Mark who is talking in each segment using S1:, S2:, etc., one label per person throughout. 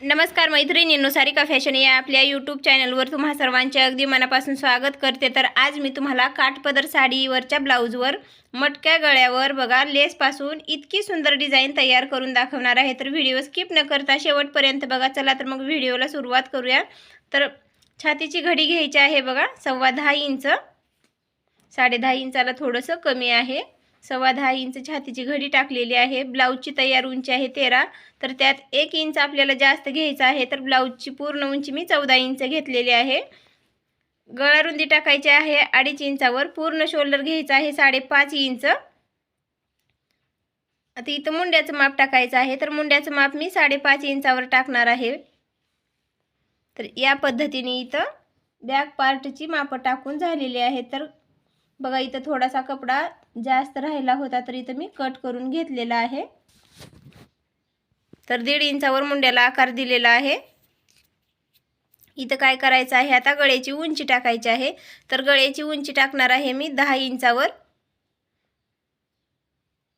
S1: नमस्कार मैत्रिणींनो सारिका फॅशन या आपल्या यूट्यूब चॅनलवर तुम्हा सर्वांचे अगदी मनापासून स्वागत करते. तर आज मी तुम्हाला काठपदर साडीवरच्या ब्लाऊजवर मटक्या गळ्यावर बघा लेसपासून इतकी सुंदर डिझाईन तयार करून दाखवणार आहे. तर व्हिडिओ स्किप न करता शेवटपर्यंत बघा. चला तर मग व्हिडिओला सुरुवात करूया. तर छातीची घडी घ्यायची आहे बघा. सव्वा दहा इंच. साडे दहा इंचाला थोडंसं कमी आहे. सव्वा दहा इंच छातीची घडी टाकलेली आहे. ब्लाऊजची तयार उंची आहे तेरा. तर त्यात एक इंच आपल्याला जास्त घ्यायचं आहे तर ब्लाऊजची पूर्ण उंची मी चौदा इंच घेतलेली आहे. गळा रुंदी टाकायची आहे अडीच इंचावर पूर्ण शोल्डर घ्यायचं आहे साडेपाच इंच. आता इथं मुंड्याचं माप टाकायचं आहे तर मुंड्याचं माप मी साडेपाच इंचावर टाकणार आहे. तर या पद्धतीने इथं बॅक पार्टची मापं टाकून झालेली आहे. तर बघा इथं थोडासा कपडा जास्त राहिला होता तर इथं मी कट करून घेतलेला आहे. तर दीड इंचावर मुंड्याला आकार दिलेला आहे. इथं काय करायचं आहे आता गळ्याची उंची टाकायची आहे. तर गळ्याची उंची टाकणार आहे मी दहा इंचावर.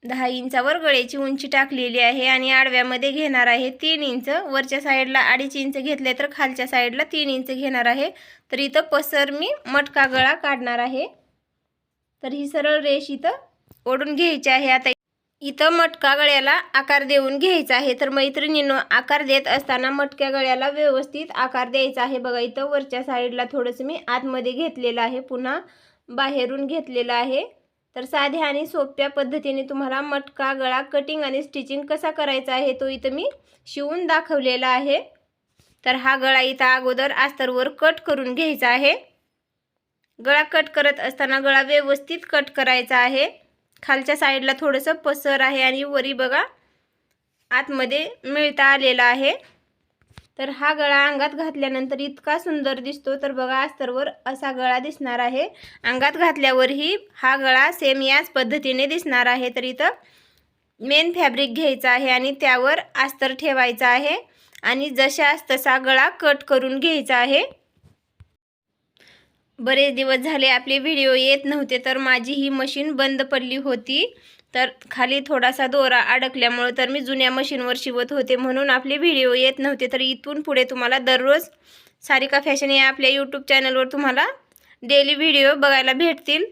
S1: दहा इंचावर गळ्याची उंची टाकलेली आहे आणि आडव्यामध्ये घेणार आहे तीन इंच. वरच्या साईडला अडीच इंच घेतले तर खालच्या साईडला तीन इंच घेणार आहे. तर इथं पसर मी मटका गळा काढणार आहे. तर ही सरळ रेष इथं ओढून घ्यायची आहे. आता इथं मटका गळ्याला आकार देऊन घ्यायचा आहे. तर मैत्रिणींनो आकार देत असताना मटक्या गळ्याला व्यवस्थित आकार द्यायचा आहे. बघा इथं वरच्या साईडला थोडंसं मी आतमध्ये घेतलेलं आहे. पुन्हा बाहेरून घेतलेलं आहे. तर साध्या आणि सोप्या पद्धतीने तुम्हाला मटका गळा कटिंग आणि स्टिचिंग कसा करायचा आहे तो इथं मी शिवून दाखवलेला आहे. तर हा गळा इथं अगोदर अस्तरवर कट करून घ्यायचा आहे. गळा कट करत असताना गळा व्यवस्थित कट करायचा आहे. खालच्या साईडला थोडंसं पसर आहे आणि वरी बघा आतमध्ये मिळता आलेला आहे. तर हा गळा अंगात घातल्यानंतर इतका सुंदर दिसतो तर बघा अस्तरवर असा गळा दिसणार आहे. अंगात घातल्यावरही हा गळा सेम याच पद्धतीने दिसणार आहे. तर इथं मेन फॅब्रिक घ्यायचा आहे आणि त्यावर अस्तर ठेवायचा आहे. आणि जशास तसा गळा कट करून घ्यायचा आहे. बरेच दिवस झाले आपले व्हिडिओ येत नव्हते तर माझी ही मशीन बंद पडली होती. तर खाली थोडासा दोरा अडकल्यामुळं तर मी जुन्या मशीनवर शिवत होते म्हणून आपले व्हिडिओ येत नव्हते. तर इथून पुढे तुम्हाला दररोज सारिका फॅशन या आपल्या यूट्यूब चॅनलवर तुम्हाला डेली व्हिडिओ बघायला भेटतील.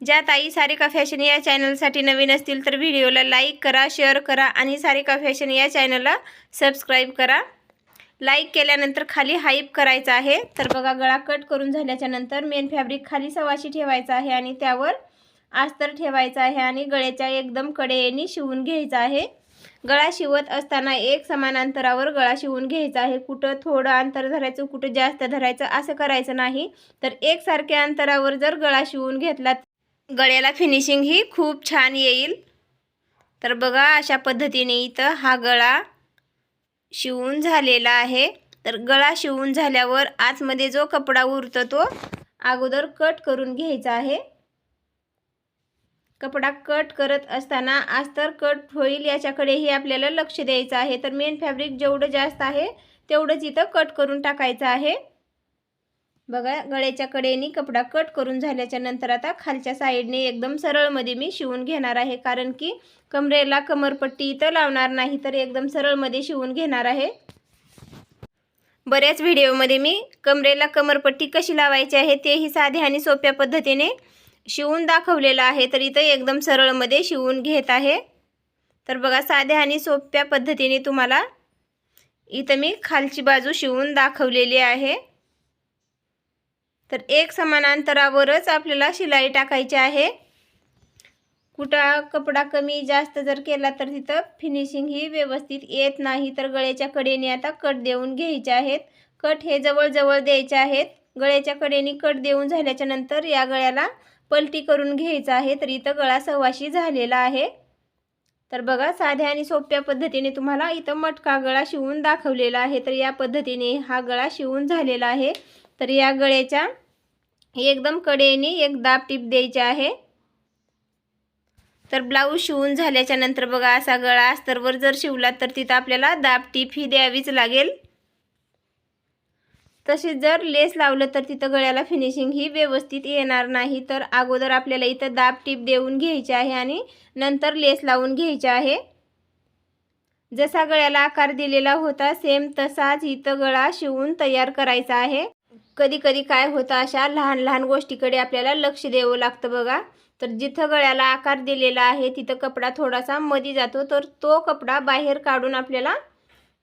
S1: ज्या ताई सारिका फॅशन या चॅनलसाठी नवीन असतील तर व्हिडिओला लाईक करा शेअर करा आणि सारिका फॅशन या चॅनलला सबस्क्राईब करा. लाईक केल्यानंतर खाली हाईप करायचा आहे. तर बघा गळा कट करून झाल्याच्यानंतर मेन फॅब्रिक खाली सवाशी ठेवायचा आहे आणि त्यावर अस्तर ठेवायचा आहे आणि गळ्याच्या एकदम कडेने शिवून घ्यायचा आहे. गळा शिवत असताना एक समान अंतरावर गळा शिवून घ्यायचा आहे. कुठं थोडं अंतर धरायचं कुठं जास्त धरायचं असं करायचं नाही. तर एकसारख्या अंतरावर जर गळा शिवून घेतला गळ्याला फिनिशिंग ही खूप छान येईल. तर बघा अशा पद्धतीने इथं हा गळा शिवून झालेला आहे. तर गळा शिवून झाल्यावर आतमध्ये जो कपडा उरतो तो अगोदर कट करून घ्यायचा आहे. कपडा कट करत असताना अस्तर कट होईल याच्याकडेही आपल्याला लक्ष द्यायचं आहे. तर मेन फॅब्रिक जेवढं जास्त आहे तेवढंच इथं कट करून टाकायचं आहे. बघा गळ्याच्या कडेने कपडा कट करून झाल्याच्यानंतर आता खालच्या साईडने एकदम सरळमध्ये मी शिवून घेणार आहे. कारण की कमरेला कमरपट्टी इथं लावणार नाही तर एकदम सरळमध्ये शिवून घेणार आहे. बऱ्याच व्हिडिओमध्ये मी कमरेला कमरपट्टी कशी लावायची आहे तेही साध्या आणि सोप्या पद्धतीने शिवून दाखवलेलं आहे. तर इथं एकदम सरळमध्ये शिवून घेत आहे. तर बघा साध्या आणि सोप्या पद्धतीने तुम्हाला इथं मी खालची बाजू शिवून दाखवलेली आहे. तर एक समान अंतरावरच आपल्याला शिलाई टाकायची आहे. कुठं कपडा कमी जास्त जर केला तर तिथं फिनिशिंग ही व्यवस्थित येत नाही. तर गळ्याच्या कडेने आता कट देऊन घ्यायचे आहेत. कट हे जवळजवळ द्यायचे आहेत. गळ्याच्या कडेने कट देऊन झाल्याच्यानंतर या गळ्याला पलटी करून घ्यायचं आहे. तर इथं गळा सवाशी झालेला आहे. तर बघा साध्या आणि सोप्या पद्धतीने तुम्हाला इथं मटका गळा शिवून दाखवलेला आहे. तर या पद्धतीने हा गळा शिवून झालेला आहे. तर या गळ्याच्या एकदम कडेने एक दाब टीप द्यायची आहे. तर ब्लाऊज शिवून झाल्याच्यानंतर बघा असा गळा अस्तरवर जर शिवला तर तिथं आपल्याला दाब टीप ही द्यावीच लागेल. तसेच जर लेस लावलं तर तिथं गळ्याला फिनिशिंग ही व्यवस्थित येणार नाही. तर अगोदर आपल्याला इथं दाब टीप देऊन घ्यायची आहे आणि नंतर लेस लावून घ्यायची आहे. जसा गळ्याला आकार दिलेला होता सेम तसाच इथं गळा शिवून तयार करायचा आहे. कधी कधी काय होतं अशा लहान लहान गोष्टीकडे आपल्याला लक्ष द्यावं लागतं बघा. तर जिथं गळ्याला आकार दिलेला आहे तिथं कपडा थोडासा मधी जातो. तर तो कपडा बाहेर काढून आपल्याला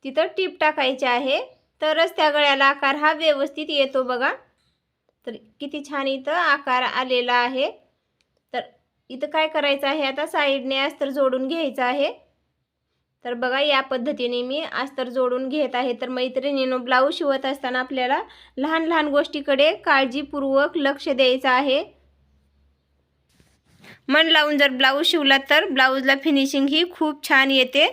S1: तिथं टीप टाकायची आहे. तरच त्या गळ्याला आकार हा व्यवस्थित येतो बघा. तर किती छान इथं आकार आलेला आहे. तर इथं काय करायचं आहे आता साईडने अस्तर जोडून घ्यायचं आहे. तर बघा या पद्धतीने मी अस्तर जोडून घेत आहे. तर मैत्रिणीनं ब्लाऊज शिवत असताना आपल्याला लहान लहान गोष्टीकडे काळजीपूर्वक लक्ष द्यायचं आहे. मन लावून जर ब्लाऊज शिवला तर ब्लाऊजला फिनिशिंग ही खूप छान येते.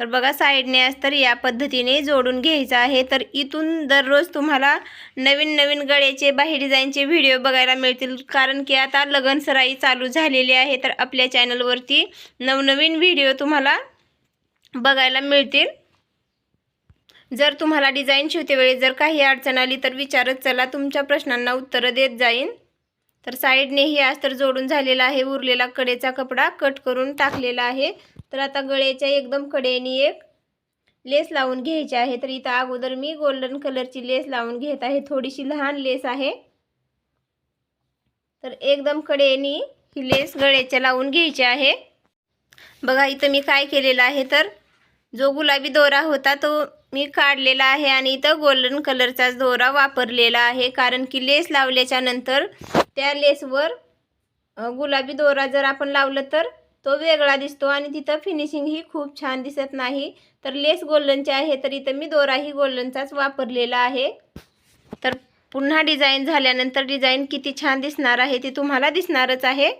S1: तर बघा साईडने आज तर या पद्धतीने जोडून घ्यायचं आहे. तर इथून दररोज तुम्हाला नवीन नवीन गळ्याचे बाही डिझाईनचे व्हिडिओ बघायला मिळतील. कारण की आता लगन सराई चालू झालेली आहे. तर आपल्या चॅनलवरती नवनवीन व्हिडिओ तुम्हाला बघायला मिळतील. जर तुम्हाला डिझाईन शिवतेवेळी जर काही अडचण आली तर विचारत चला. तुमच्या प्रश्नांना उत्तरं देत जाईन. तर साईडनेही तर जोडून झालेला आहे. उरलेला कडेचा कपडा कट करून टाकलेला आहे. तर आता गळ्याच्या एकदम कडेने एक लेस लावून घ्यायची आहे. तर इथं अगोदर मी गोल्डन कलरची लेस लावून घेत आहे. थोडीशी लहान लेस आहे. तर एकदम कडेने ही लेस गळ्याच्या लावून घ्यायची आहे. बघा इथं मी काय केलेलं आहे तर जो गुलाबी दोरा होता तो मी काढलेला आहे आणि इथं गोल्डन कलरचाच दोरा वापरलेला आहे. कारण की लेस लावल्याच्या नंतर त्या लेसवर गुलाबी दोरा जर आपण लावलं तर तो वेगळा दिसतो आणि तिथं फिनिशिंग ही खूप छान दिसत नाही. तर लेस गोल्डनचे आहे तर इथं मी दोराही गोल्डनचाच वापरलेला आहे. तर पुन्हा डिझाईन झाल्यानंतर डिझाईन किती छान दिसणार आहे ते तुम्हाला दिसणारच आहे.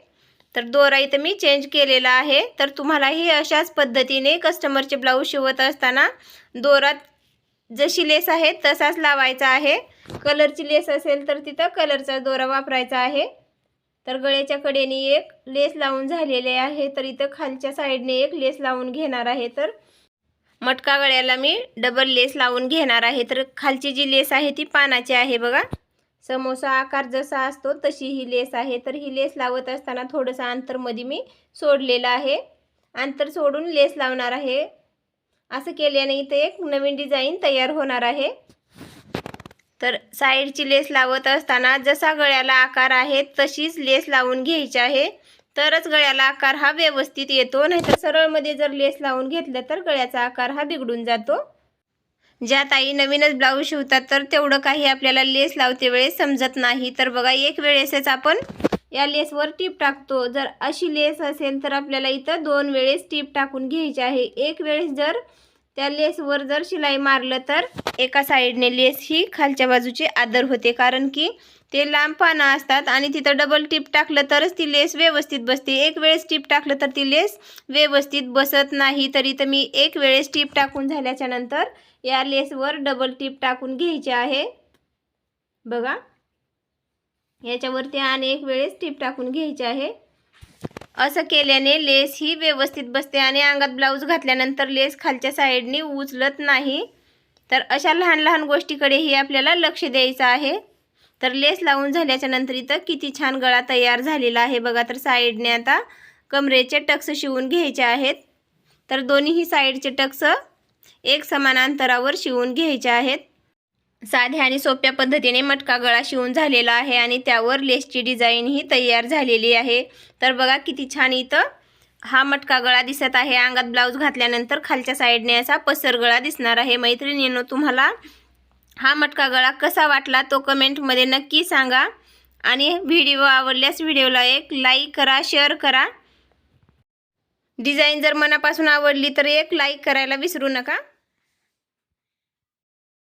S1: तर दोरा इथं मी चेंज केलेला आहे. तर तुम्हालाही अशाच पद्धतीने कस्टमरचे ब्लाऊज शिवत असताना दोरात जशी लेस आहे तसाच लावायचा आहे. कलरची लेस असेल तर तिथं कलरचा दोरा वापरायचा आहे. तर गळ्याच्या कडेने एक लेस लावून झालेले आहे. तर इथं खालच्या साईडने एक लेस लावून घेणार आहे. तर मटका गळ्याला मी डबल लेस लावून घेणार आहे. तर खालची जी लेस आहे ती पानाची आहे बघा. समोसा आकार जसा असतो तशी ही लेस आहे. तर ही लेस लावत असताना थोडंसं अंतरमध्ये मी सोडलेलं आहे. अंतर सोडून लेस लावणार आहे. असं केल्याने इथे एक नवीन डिझाईन तयार होणार आहे. तर साईडची लेस लावत असताना जसा गळ्याला आकार आहे तशीच लेस लावून घ्यायची आहे. तरच गळ्याला आकार हा व्यवस्थित येतो. नाहीतर सरळमध्ये जर लेस लावून घेतलं तर गळ्याचा आकार हा बिघडून जातो. ज्या ताई नवीनच ब्लाऊज शिवतात तर तेवढं काही आपल्याला लेस लावते वेळेस समजत नाही. तर बघा एक वेळेसच आपण या लेसवर टीप टाकतो. जर अशी लेस असेल तर आपल्याला इथं दोन वेळेस टीप टाकून घ्यायची आहे. एक वेळेस जर त्या लेसवर जर शिलाई मारलं तर एका साईडने लेस ही खालच्या बाजूची आदर होते. कारण की ते लांब पानं असतात आणि तिथं डबल टीप टाकलं तरच ती लेस व्यवस्थित बसते. एक वेळेस टीप टाकलं तर ती लेस व्यवस्थित बसत नाही. तरी तर मी एक वेळेस टीप टाकून झाल्याच्यानंतर या लेसवर डबल टीप टाकून घ्यायची आहे. बघा. याच्यावरती आणि एक वेळेस टीप टाकून घ्यायची आहे. असं केल्याने लेस ही व्यवस्थित बसते आणि अंगात ब्लाऊज घातल्यानंतर लेस खालच्या साईडने उचलत नाही. तर अशा लहान लहान गोष्टीकडेही आपल्याला लक्ष द्यायचं आहे. तर लेस लावून झाल्याच्यानंतर इथं किती छान गळा तयार झालेला आहे बघा. तर साईडने आता कमरेचे टक्स शिवून घ्यायचे आहेत. तर दोन्हीही साईडचे टक्स एक समान अंतरावर शिवून घ्यायचे आहेत. साध्या आणि सोप्या पद्धतीने मटका गळा शिवून झालेला आहे आणि त्यावर लेसची डिझाईन ही तयार झालेली आहे. तर बघा किती छान इथं हा मटका गळा दिसत आहे. अंगात ब्लाऊज घातल्यानंतर खालच्या साईडने असा पसर गळा दिसणार आहे. मैत्रिणींनो तुम्हाला हा मटका गळा कसा वाटला तो कमेंटमध्ये नक्की सांगा. आणि व्हिडिओ आवडल्यास व्हिडिओला एक लाईक करा शेअर करा. डिझाईन जर मनापासून आवडली तर एक लाईक करायला विसरू नका.